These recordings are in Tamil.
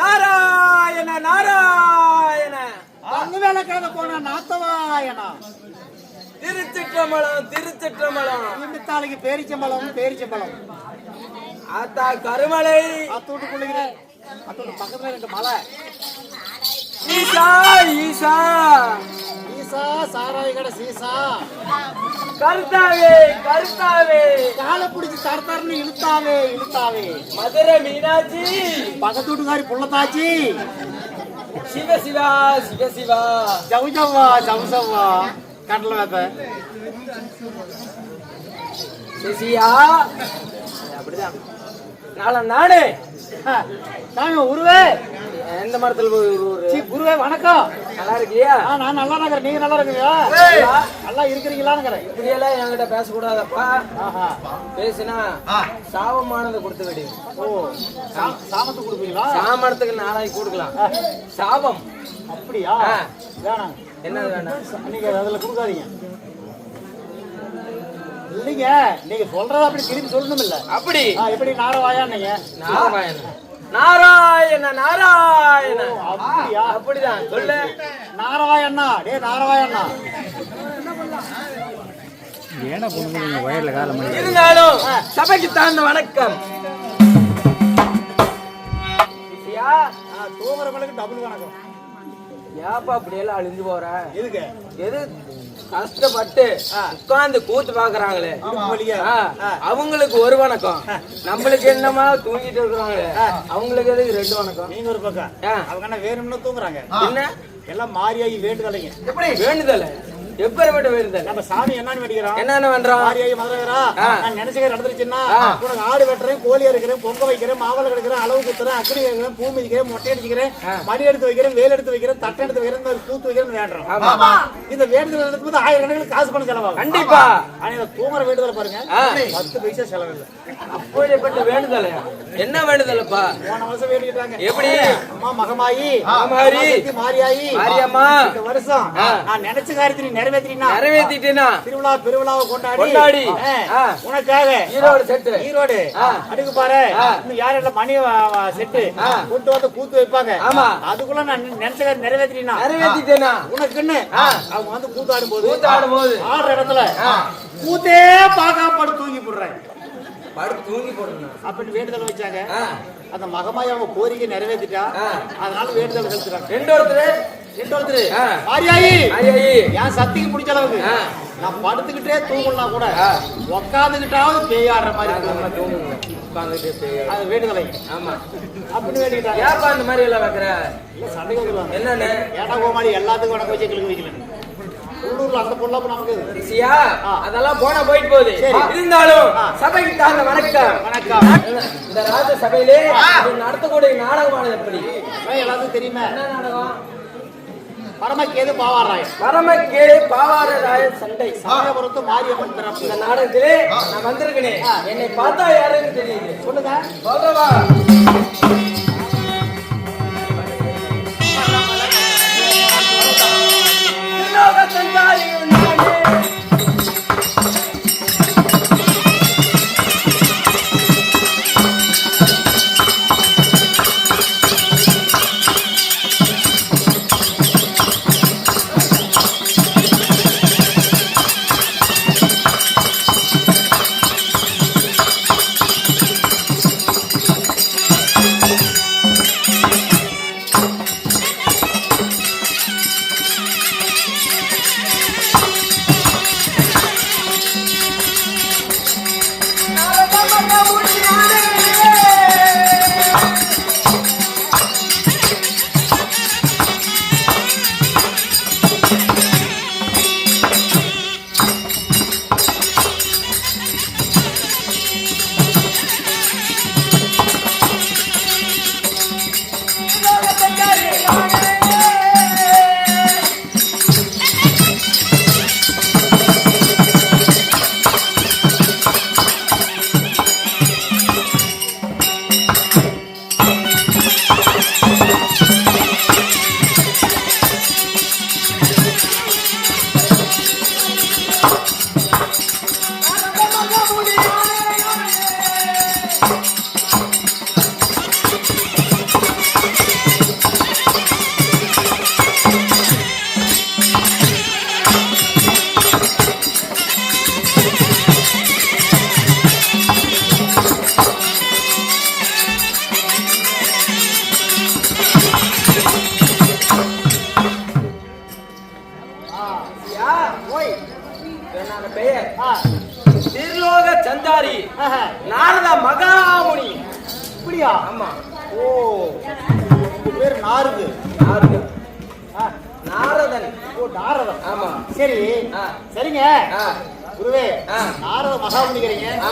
நாராயண நாராயண. அங்கு வேலைக்காக போன நாத்தவாயனா? திருச்சிற்றம்பலம் திருச்சிற்றம்பலம். இம்பித்தாளுக்கு பேரிச்சம்பழம் பேரிச்சம்பழம் ஆத்தா கருமலை. அத்தோட்டு கொள்ளுகிறேன் அத்தோட்டு பக்கத்துல ரெண்டு மலை. ஈசா ஈசா ஈசா சாராய கடை சீசா. கருத்தாவே கருத்தாவே. காலை பிடிச்சி தரத்தரன்னு இழுத்தாவே இழுத்தாவே. மதுரை மீனாட்சி. பக்கத்து வீட்டுக்காரி புள்ளத்தாச்சி. சிவ சிவா சிவ சிவா. ஜவு ஜவ்வா ஜவு ஜவ்வா. கடலை வேப்ப. சிசியா. அப்படிதான். நாளை நானே. சாமி உருவே. எந்த மரத்துல போய் குருவே வணக்கம். நல்லா இருக்கியா ஆ, நான் நல்லா இருக்கிறேன் நீங்க நல்லா இருக்கீங்களா நல்லா இருக்கிறீங்களான்னு இப்படியெல்லாம் என்கிட்ட பேசக்கூடாதப்பா. ஆஹா. பேசினா சாபமானதை கொடுத்து விடு. ஓ சா- சாமத்து கொடுப்பீங்களா? சாமரத்துக்கு நாளைக்கு கொடுக்கலாம். சாபம். அப்படியா? ஆ. வேணாம் என்னது வேணாம்? நீங்க அதுல கொடுக்காதீங்க. இல்லைங்க. நீங்க சொல்றத அப்படி திருப்பி சொல்லணும் இல்ல அப்படி? ஆ, எப்படி? நாரவாயா நீங்க நாராயண நாராயண நாராயண. அப்படிதான். சொல்லு. நாரவாயண்ணா டே நாரவாயண்ணா இருந்தாலும் சபைக்கு தாழ்ந்த வணக்கம். தூங்குறவங்களுக்கு டபுள் வணக்கம். ஏப்பா அப்படியெல்லாம் அழிஞ்சு போற? எதுக்கு? எது? கஷ்டப்பட்டு உட்கார்ந்து கூத்து பாக்குறாங்களே அவங்களுக்கு ஒரு வணக்கம். நம்மளுக்கு என்னமா தூங்கிட்டு இருக்கிறாங்களே. அவங்களுக்கு எதுக்கு ரெண்டு வணக்கம்? நீங்க ஒரு பக்கம். அவங்க என்ன வேணும்னு தூங்குறாங்க. என்ன எல்லாம் மாறியாகி வேண்டுதலைங்க. வேண்டுதல். எப்பேற்பட்ட வேண்டுதல் நம்ம சாமி என்னன்னு வேண்டிக்கிறோம்? என்னென்ன பண்றோம் மாரியாயி மதுரகரா. நான் நினைச்சுக்க நடந்துருச்சுன்னா. உனக்கு ஆடு வெட்டுறேன் கோழி அறுக்கிறேன் பொங்க வைக்கிறேன் மாவளை கிடைக்கிறேன் அளவு குத்துறேன் அக்கடி வைக்கிறேன் பூ மிதிக்கிறேன் மொட்டை அடிச்சுக்கிறேன் மணி எடுத்து வைக்கிறேன் வேல் எடுத்து வைக்கிறேன் தட்டை எடுத்து வைக்கிறேன் கூத்து வைக்கிறேன் வேண்டுறோம். இந்த வேண்டுதல் நடக்கும்போது ஆயிரக்கணக்கில் காசு பணம் செலவாகும். கண்டிப்பா. ஆனா இந்த தூங்குற வேண்டுதலை பாருங்க. பத்து பைசா செலவில்லை. அப்படிப்பட்ட வேண்டுதல். என்ன வேண்டுதலப்பா? போன வருஷம் வேண்டிக்கிட்டாங்க. எப்படி? அம்மா மகமாயி மாரியாயி. மாரியம்மா. இந்த வருஷம். நான் நினைச்ச காரியத்தை நீ நிறைவேற்றினா நிறைவேற்றிட்டேனா திருவிழா பெருவிழாவை கொண்டாடி கொண்டாடி. ஆ, ஆ. உனக்காக ஈரோடு செட்டு ஈரோடு ஆ. அடுக்கு பாரு ஆ. இன்னும் யாரும் இல்ல மணி வ- வ- செட்டு ஆ. கூட்டு வந்து கூத்து வைப்பாங்க ஆமா. அதுக்குள்ள நான் நினைச்ச நிறைவேற்றினா நிறைவேற்றிட்டேனா உனக்குன்னு. அவங்க வந்து கூத்து ஆடும்போது கூத்து ஆடும்போது. ஆடுற இடத்துல. கூத்தே பார்க்காம படுத்து தூங்கி போடுறேன் படுத்து தூங்கி போடணும் அப்படின்னு வேண்டுதல் வச்சாங்க அந்த மகமாய் அவங்க கோரிக்கை நிறைவேற்றிட்டா. அதனால வேண்டுதல் செலுத்துறாங்க. ரெண்டு ஒருத்தர். ரெண்டு ஒருத்தர். மாரியாயி. என் சக்திக்கு பிடிச்ச அளவுக்கு. நான் படுத்துக்கிட்டே தூங்கலாம் கூட. உக்காந்துக்கிட்டாவது பேய் ஆடுற மாதிரி அது வேண்டுதலை. ஆமா. அப்படின்னு வேண்டிக்கிட்டாங்க. ஏப்பா இந்த மாதிரி எல்லாம் வைக்கிற? இல்ல வந்துருவாங்க. என்னன்னு? ஏட்டா கோமாளி எல்லாத்துக்கும் உனக்கு வச்சு எங்களுக்கு வைக்கல உள்ளூர்ல அந்த பொருளாப்ப நமக்கு ரிஷியா. அதெல்லாம் போனா போயிட்டு போகுது. சரி. இருந்தாலும். சபைக்கு தாங்க வணக்கம். வணக்கம். இந்த ராஜ சபையிலே நடத்தக்கூடிய நாடகமானது எப்படி? எல்லாத்துக்கும் தெரியுமே. என்ன நாடகம்? பரமக்கேது பாவாராய் பரமக்கேடு பாவாரராய சண்டை. சமயபுரத்து மாரியம்மன் பிறப்பு. இந்த நாடகத்திலே நான் வந்திருக்கேனே என்னை பார்த்தா யாருன்னு தெரியுது. சொல்லுங்க. பகவா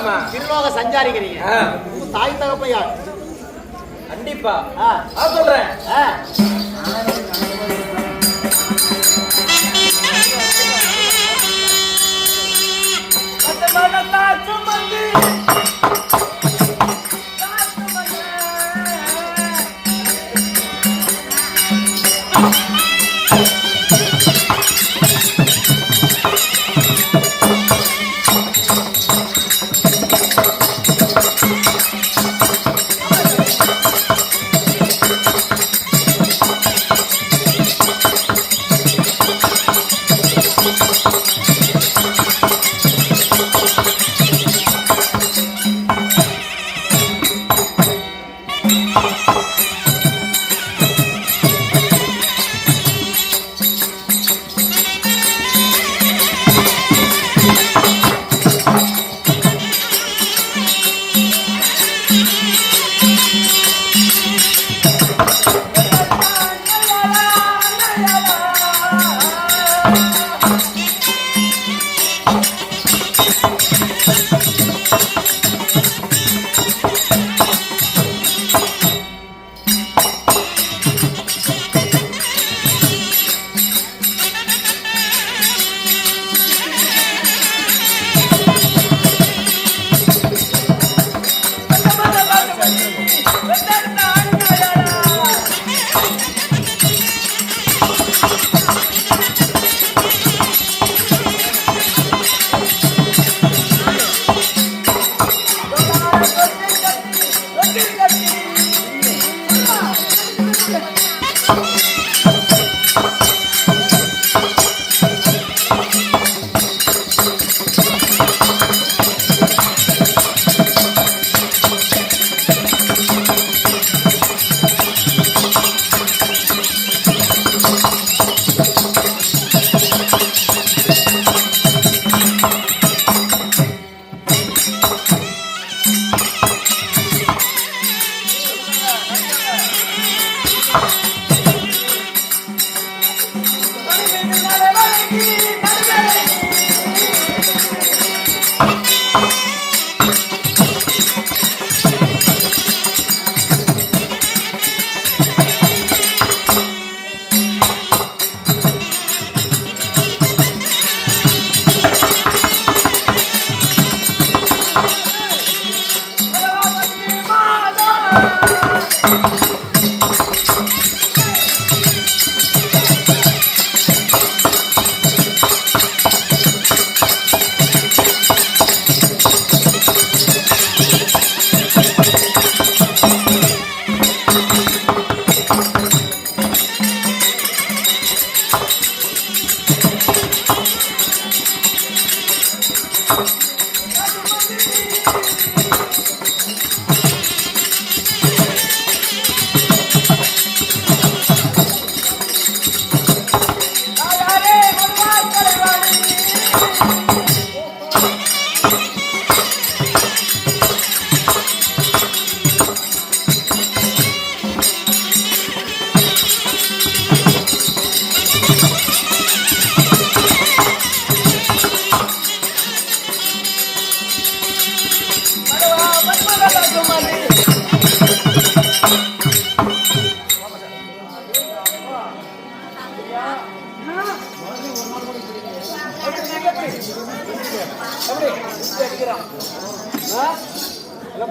திருலோக சஞ்சாரிக்கிறீங்க. உங்க தாய் தகப்பன் யார்? கண்டிப்பா. சொல்றேன். ஆ. எல்லாம்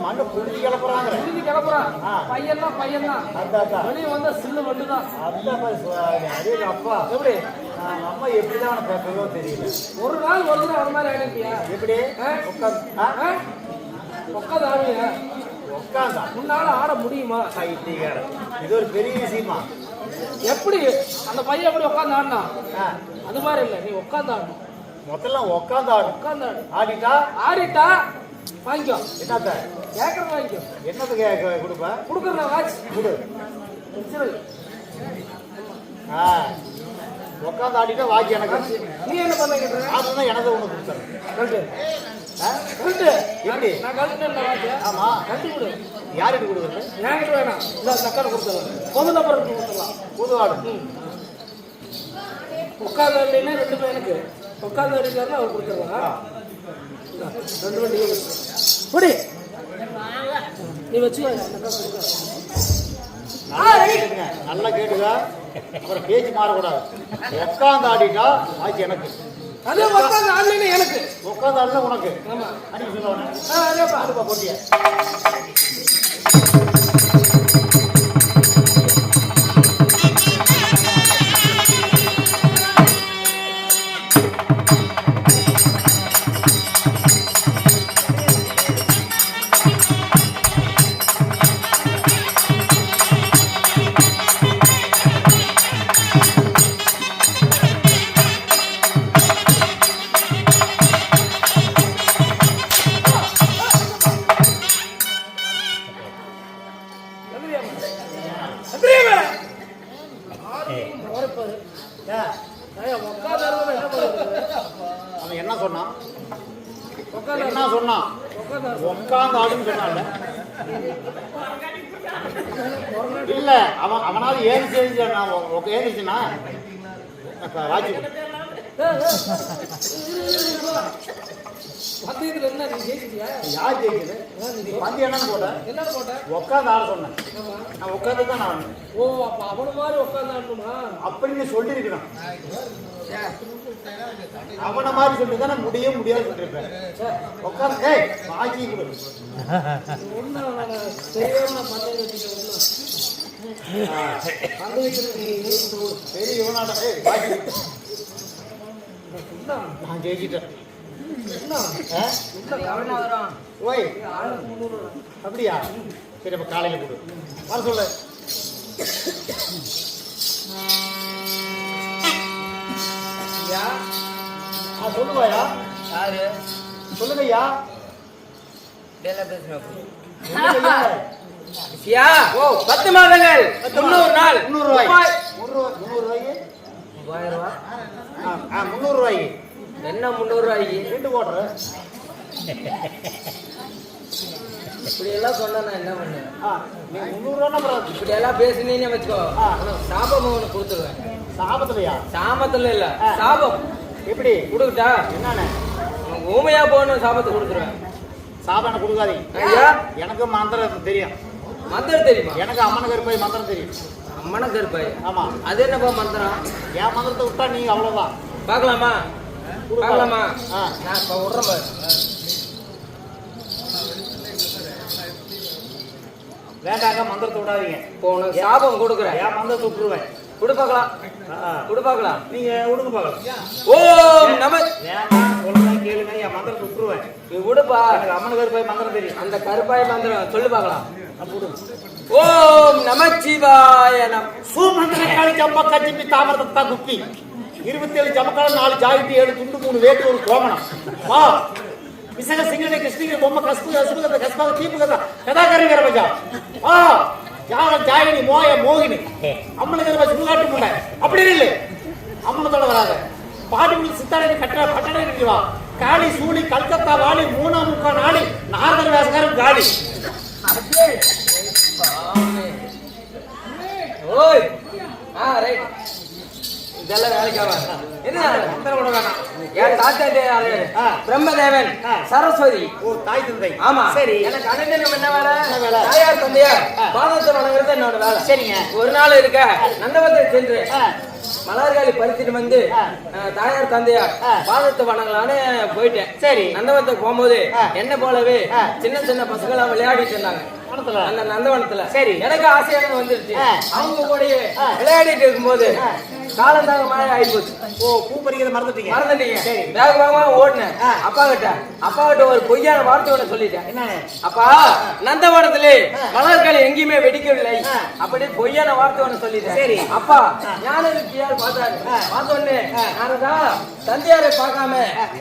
மண்ணை புடிச்சு கிளப்புறாங்க திரும்பி கிளப்புறான். பையன் தான் பையன் தான். வெளியே வந்தா சில்லு மட்டும் தான் அதான் அப்பா எப்படி அம்மா எப்படிதான் அவனை பார்க்கறதோ தெரியல ஒரு நாள் ஒரு நாள் வர மாதிரி ஆகிட்டியா எப்படி? உட்காந்து? உட்காந்து ஆடுவீங்க உட்காந்தா முன்னால ஆட முடியுமா பைத்தியக்காரன். இது ஒரு பெரிய விஷயமா எப்படி? அந்த பையன் எப்படி உட்காந்து ஆடினா அது மாதிரி இல்லை நீ உட்காந்து ஆடணும் முதல்ல உட்காந்து ஆடும் உட்காந்து ஆடு ஆடிட்டா? ஆடிட்டா வாங்கிக்கோ. என்னத்த? கேட்கறது வாங்கிக்கோ. என்னத்த கே- கொடுப்ப? கொடுக்குறத வாட்ச் கொடு. ஆ. உட்காந்து ஆடிட்டா வாக்கி எனக்கு. நீ என்ன பண்ண ஆடுனா எனக்கு ஒன்று கழட்டு. ஆ? கழட்டு. எப்படி? நான் கழட்டு இல்லை வாட்ச் ஆமா. கழட்டி கொடு. யாருக்கு கொடுக்குறது? என்கிட்ட வேணாம் இந்த தக்காளி கொடுத்துடலாம். பொது நபருக்கு கொடுத்துடலாம். புது ஆடு உட்காந்து வரலைன்னா ரெண்டு பேர் எனக்கு. உட்காந்து இருக்காருன்னா அவர் இந்தா, ரெண்டு வண்டி குடி. நீ வச்சு நல்லா கேட்டுங்க அப்புறம் பேச்சு மாறக்கூடாது. உட்காந்து ஆடிட்டா ஆச்சு எனக்கு. அதே உட்காந்து ஆன்லைன் எனக்கு. உட்காந்து உனக்கு. ஆமா. சொல்லுவானே. ஆ அதேப்பா போட்டிய? அவன் அவனாவது ஏறிச்சு ஏறிச்சு நான் ஏறிச்சுனா ராஜி. பந்தயத்துல என்ன நீ ஜெயிச்சிட்டியா? யார் ஜெயிக்குது? நீ பந்து என்னன்னு போட்ட. என்ன போட்ட? உட்காந்து ஆட சொன்னேன் நான் உட்காந்து தான் நான் ஓ அப்ப அவன மாதிரி உட்காந்து ஆடணுமா? அப்படின்னு சொல்லியிருக்கிறான் அவனை மாதிரி சொல்லி தான் முடிய முடியாது சொல்லியிருப்பேன். உட்காந்து ஏய் பாக்கி கொடு தெரியாம பந்தயம் நான் ஜெயிச்சிட்டேன்? ஓய் அப்படியா சரி அப்ப காலையில கொடு வர சொல்லு சொல்லுவாயா யாரு சொல்லுங்க ஐயா இதெல்லாம் பேசுறேன். யா ஓ பத்து மாதங்கள். முன்னூறு நாள். முந்நூறு ரூபாய். முந்நூறு ரூபாய். முந்நூறு மூவாயிரம் ரூபாய் ஆ முந்நூறு ரூபாய்க்கு என்ன முந்நூறு ரூபாய்க்கு ரெண்டு ஓட்டுற இப்படி எல்லாம் சொன்னா நான் என்ன பண்ணுவேன்? முந்நூறு ரூபா அப்புறம் இப்படி எல்லாம் வச்சுக்கோ. உனக்கு சாபம் ஒன்று கொடுத்துருவேன். சாபத்துலையா? சாபத்துல இல்ல. சாபம். எப்படி? கொடுக்கட்டா? உனக்கு ஊமையா போகணும் சாபத்தை கொடுத்துருவேன். சாபம் எனக்கு கொடுக்காதீங்க. ஐயா? எனக்கு மந்திரம் தெரியும். மந்திரம் தெரியுமா? எனக்கு அம்மன் கருப்பாய் மந்திரம் தெரியும். அம்மன கருப்பாய். ஆமா. அது என்னப்பா மந்திரம்? என் மந்திரத்தை விட்டா நீங்க அவ்வளவுதான். பார்க்கலாமா? பார்க்கலாமா. நான் இப்ப விடுறேன் பாரு. வேண்டாங்க மந்திரத்தை விடாதீங்க. உனக்கு சாபம் கொடுக்குறேன். என் மந்திரத்தை விட்டுருவேன். கொடு பார்க்கலாம். கொடு பார்க்கலாம். நீங்க விடுங்க பார்க்கலாம். ஓம் நம சொல்லுங்க கேளுங்க என் மந்திரத்தை விட்டுருவேன். நீ விடுப்பா. எனக்கு அம்மன் கருப்பாய் மந்திரம் தெரியும். அந்த கருப்பாய் மந்திரம் சொல்லு பார்க்கலாம். அப்ப விடுங்க ஓம் நமச்சிவாய நம. சூமந்திர காளி ஜம்ப கஜிப்பி தாமரத்தா குப்பி இருபத்தி ஏழு நாலு ஜாயிட்டு ஏழு துண்டு மூணு வேட்டு ஒரு கோமணம் வா. விசக சிங்கனை கிருஷ்ணகிரி பொம்மை கஸ்பு கஸ்புகத கஸ்பாக தீபுகத கதாகரி வீரபஜா வா. யாக ஜாயினி மோய மோகினி. அம்மனுக்கு நம்ம சுடுகாட்டு முன்ன அப்படி இல்லை. அம்மனத்தோட வராத. பாடிமுடி சித்தாரணி கட்ட பட்டணம் இருக்குவா காளி சூளி கல்கத்தா வாழி மூணா முக்கா நாளி நாரதர் வேசகாரம் காளி. ஓய். ஆ ரைட் இதெல்லாம் என்ன? மந்திரம் வேணாம். என் தாத்தா. பிரம்மதேவன். சரஸ்வதி. ஓ தாய் தந்தை. ஆமா. சரி. எனக்கு அண்ணன் என்ன வேலை? தாயார் தந்தையார். பாதத்தை வணங்குறது என்னோட வேலை. சரிங்க. ஒரு நாள் இருக்க நந்தவத்தை சென்று. மலர்காலி பறிச்சுட்டு வந்து தாயார் தந்தையார். பாதத்தை வணங்கலான்னு போயிட்டேன் சரி நந்தவனத்துக்கு போகும்போது. என்ன போலவே. சின்ன சின்ன பசங்களா விளையாடிட்டு இருந்தாங்க அந்த நந்தவனத்துல சரி. எனக்கு ஆசையாக வந்துருச்சு. அவங்க கூடயே ஆ. விளையாடிட்டு இருக்கும்போது. காலந்தாக மாதிரி ஆயிப்போச்சு ஓ பூ பறிக்கிறத மறந்துட்டீங்க மறந்துட்டீங்க சரி வேக வேகமா ஓடினேன். அப்பா கிட்ட அப்பா கிட்ட ஒரு பொய்யான வார்த்தை ஒண்ணு சொல்லிட்டேன் அப்பா நந்தவனத்திலே. மலர்கள் எங்கேயுமே வெடிக்கவில்லை. அப்படி பொய்யான வார்த்தை ஒண்ணு சொல்லிட்டேன் சரி. அப்பா ஞான வித்தியார் பார்த்தாரு. பார்த்த உடனே. நானதா தந்தையாரை பார்க்காம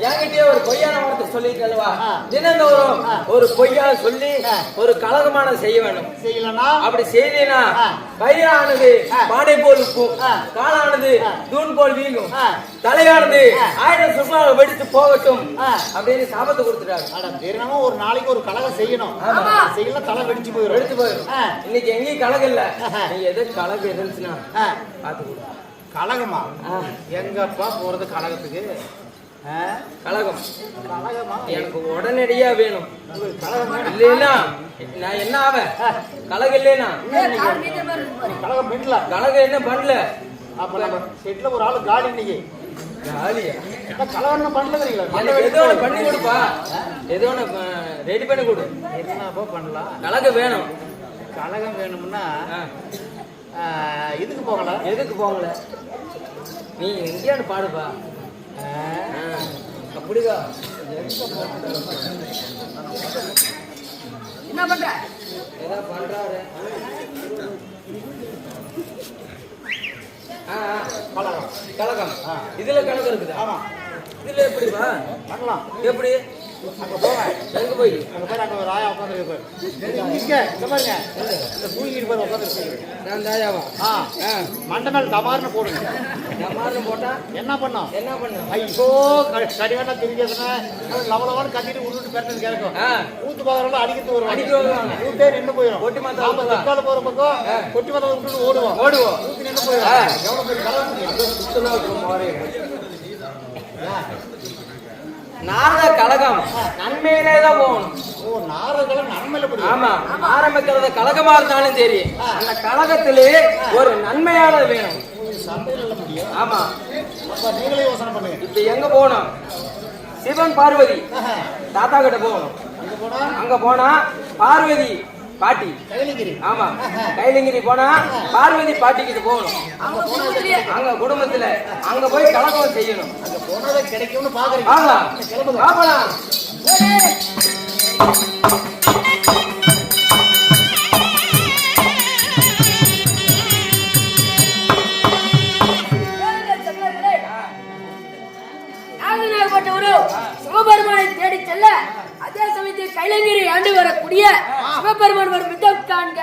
என்கிட்டயே ஒரு பொய்யான வார்த்தை சொல்லிட்டல்வா ஆ. தினந்தோறும். ஒரு பொய்யா சொல்லி. ஒரு கலகமான செய்ய வேணும் செய்யலனா அப்படி செய்தீனா. பயிரானது. பானை போல் ஆ. காலானது தூண் போல் ஆ. தலையானது ஆயிரம் சுற்றுலா வெடித்து போகட்டும். அப்படின்னு சாபத்தை கொடுத்துட்டாரு ஒரு நாளைக்கு ஒரு கலகம் செய்யணும் ஆமா. செய்யலாம் தலை வெடிச்சு போயிடும் வெடித்து போயிடும். இன்னைக்கு எங்கேயும் கழகம் இல்ல. நீ எது கழகம் இருந்துச்சுன்னா கொடு கலகமா. எங்கப்பா போறது கலகத்துக்கு? கழகம் கலகமா எனக்கு உடனடியா வேணும் கலகம் வேணும். இல்லைன்னா நான் என்ன ஆவேன்? கழகம் இல்லைன்னா கலகம் பெண்ல கழகம் என்ன பண்ணல? அப்ப நம்ம செட்ல ஒரு ஆளு காலி இன்னைக்கு. கலகம் பண்ணலங்கிறீங்களா? எனக்கு ஏதோ ஒண்ணு பண்ணி கொடுப்பா. ஏதோ ஒண்ணு ரெடி பண்ணி கொடு. என்னப்பா பண்ணலாம். கழகம் வேணும். கலகம் வேணும்னா இதுக்கு போகல? எதுக்கு போகல? நீ எங்கேயானு பாடுப்பா. அப்படிதான் என்ன பண்ற? ஏதோ பண்றாரு கலகம். இதுல கலகம் இருக்குதா? ஆமா. இதுல எப்படிப்பா? பண்ணலாம் எப்படி? அங்க போங்க எங்க போய்? அங்க பேர் அங்க ஒரு ஆயா உட்காந்துருக்கு இங்க இந்த பாருங்க. இந்த பூங்கிட்டு பேர் உட்காந்துருக்கு நான் தாயாவா ஆ ஆ, மண்டை மேல தபார்னு போடுங்க. நான் மாறின போட்டா? என்ன பண்ணோம்? என்ன பண்ண ஐயோ கடிவாட்டா தெரிஞ்சதுன்னா லவலவான்னு கத்திட்டு உருட்டு பேட்டது கேட்கும் ஆ. ஊத்து பாக்குறவங்க அடிக்கிறது வருவாங்க அடிக்க வருவாங்க. ஊத்தே நின்று போயிடும் கொட்டி மாத்தா நாம போற பக்கம் கொட்டி மாத்தா விட்டுட்டு ஓடுவோம். ஓடுவோம். ஊத்தி நின்று போயிடும் பெரிய இருக்கும். நாரத கழகம். நன்மையிலே தான் போகணும். ஓ நாரதெல்லாம் நன்மையில முடியும் ஆமா ஆரம்பிக்கிறது கழகமா இருந்தாலும் சரி. அந்த கழகத்திலே ஒரு நன்மையானது வேணும். ஆமா. அப்ப நீங்களே யோசனை பண்ணுங்க. இப்ப எங்க போகணும்? சிவன் பார்வதி. தாத்தா கிட்ட போகணும். அங்க போனா பார்வதி பாட்டி. கைலிகிரி ஆமா. கைலங்கிரி போனா பார்வதி பாட்டி கிட்ட போகணும். அங்க குடும்பத்துல. அங்க போய் கலகம் செய்யணும். அங்க போனதை கிடைக்கும்னு கிளம்புங்க. பாப்பலாம் நாகநாகப்பட்டவரு சிவபெருமானை தேடி செல்ல அதே சமயத்தில் கைலங்கிரி அப்படியே சிவபெருமான் வரும். விதம் காண்க.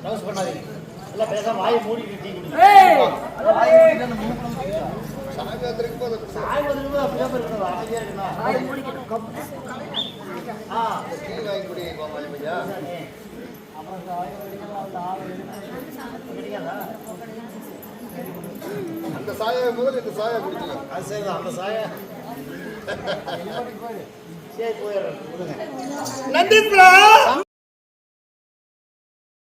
இருக்காங்க. டவுஸ் பண்ணாதீங்க எல்லாம் பேசாம வாயை மூடிட்டு டீ குடிங்க. ஏய், சாய் வந்து அப்படியே இருக்கணும் அமைதியா இருக்கணும் வாயை மூடிக்கணும். ஆ. அந்த சாயை முதல்ல இந்த சாயை குடிக்கலாம் அது சரிதான் அந்த சாய சரி போயிடுறேன். நன்றி